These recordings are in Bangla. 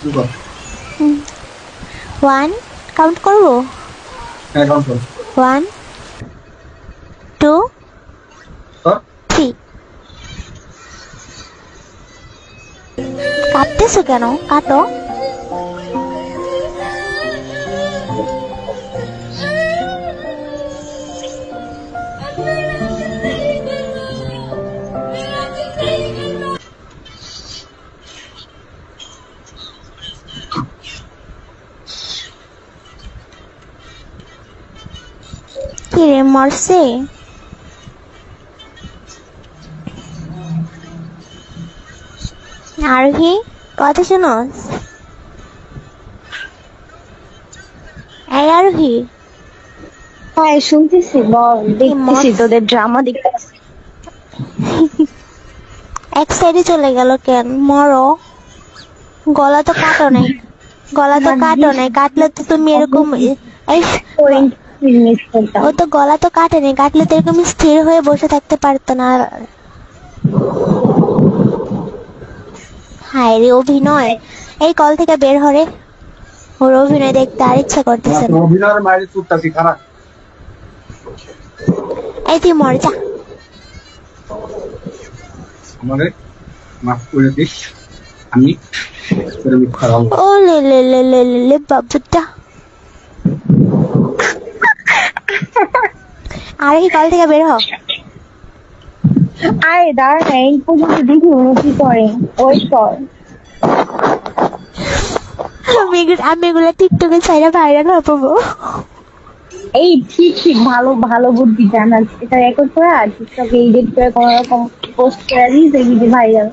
শুরু কর ওয়ান কাউন্ট করব হ্যাঁ কাউন্ট কর ওয়ান টু কর থ্রি কাটতেছো কেন কাটো কি রে মরছে? আরোহী কথা শুনোস? এই আরোহী হ্যাঁ শুনতেছি বল দেখতেছি তোদের ড্রামা দেখতেছি। এক সাইডে চলে গেল কেন? মরো। গলা তো কাটো নাই। গলা তো কাটো নাই। কাটলে তো তুমি এরকম ও তো গলা তো কাটেনি কাটলে তো এরকম স্থির হয়ে বসে থাকতে পারতো না হায় রে অভিনয়। এই কল থেকে বের হরে ওর অভিনয় দেখতে আর ইচ্ছা করতেছে না। অভিনয়ের মায়ের চুটটাছি খারাপ? এই তুই মর যা। আমারে মাফ করে দিস। আমি ও লে লে লে লে লে লে বাবুটা। আর কি কল থেকে বের হ আরে দাঁড়া না এই পর্যন্ত দেখি উনি কি করে ওয়েট কর। আমি এগুলো- আমি এগুলো টিকটকে ছাইরা ভাইরাল হয়ে পাবো এই ঠিক ঠিক ভালো ভালো বুদ্ধি জানাস এটা রেকর্ড করে টিকটকে এডিট করে কোনো রকম পোস্ট করে দিস এই ভিডিও ভাইরাল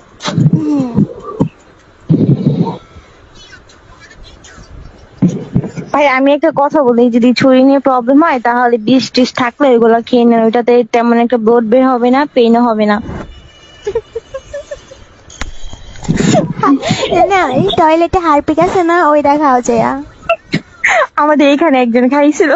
ভাই আমি একটা কথা বলি যদি ছুরি নিয়ে প্রবলেম হয় তাহলে বিষ টিস থাকলে ওইগুলো খেয়ে নেন। ওইটাতে তেমন একটা ব্লড বের হবে না পেইনও হবে না। না এই টয়লেটে হারপিক আছে না ওইটা খাওয়া যায় আমাদের এখানে একজন খাইছিল।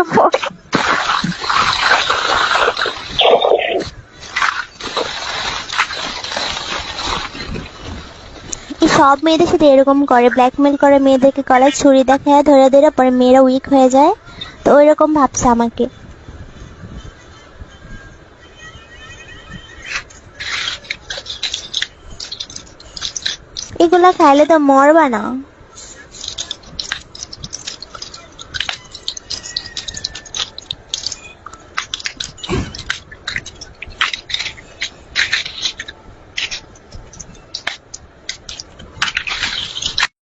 সব মেয়েদের সাথে এরকম করে ব্ল্যাকমেল করে মেয়েদেরকে গলায় ছুরি দেখায়, ধরে ধরে পরে মেয়েরা উইক হয়ে যায়। তো ওই রকম ভাবছে আমাকে। এগুলা খাইলে তো মরবা না।